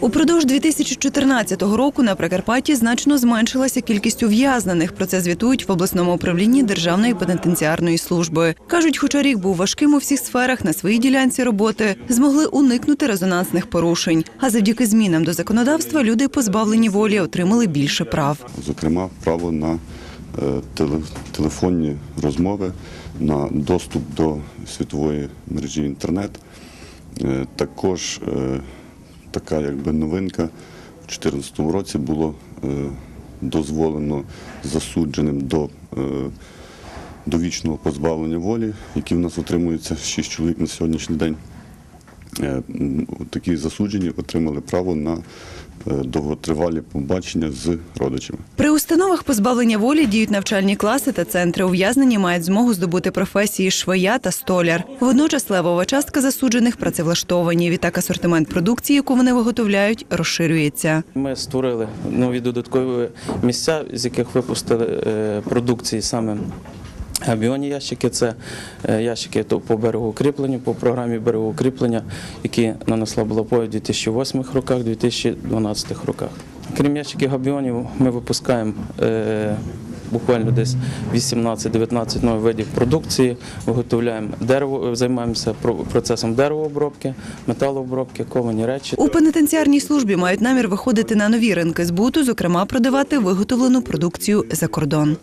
Упродовж 2014 року на Прикарпатті значно зменшилася кількість ув'язнених. Про це звітують в обласному управлінні Державної пенітенціарної служби. Кажуть, хоча рік був важким у всіх сферах, на своїй ділянці роботи змогли уникнути резонансних порушень. А завдяки змінам до законодавства люди позбавлені волі отримали більше прав. зокрема право на е, телефонні розмови, на доступ до світової мережі інтернет. Е, Також е, така якби новинка у 2014 році було е, дозволено засудженим до е, довічного позбавлення волі, які в нас отримуються 6 чоловік на сьогоднішній день. Е, Такі засуджені отримали право на довготривалі побачення з родичами. Установах позбавлення волі діють навчальні класи та центри. Ув'язнені мають змогу здобути професії швея та столяр. Водночас левова частка засуджених працевлаштовані. Відтак асортимент продукції, яку вони виготовляють, розширюється. Ми створили нові додаткові місця, з яких випустили е, продукції саме. Авіонні ящики це е, ящики по берегоукріпленню, по програмі берегоукріплення, які нанесла Балапой у 2008 роках, 2012 роках. Крім ящиків габіонів, ми випускаємо е, буквально десь 18-19 нових видів продукції, виготовляємо дерево, займаємося про- процесом деревообробки, металообробки, ковані речі. У пенітенціарній службі мають намір виходити на нові ринки збуту, зокрема продавати виготовлену продукцію за кордон.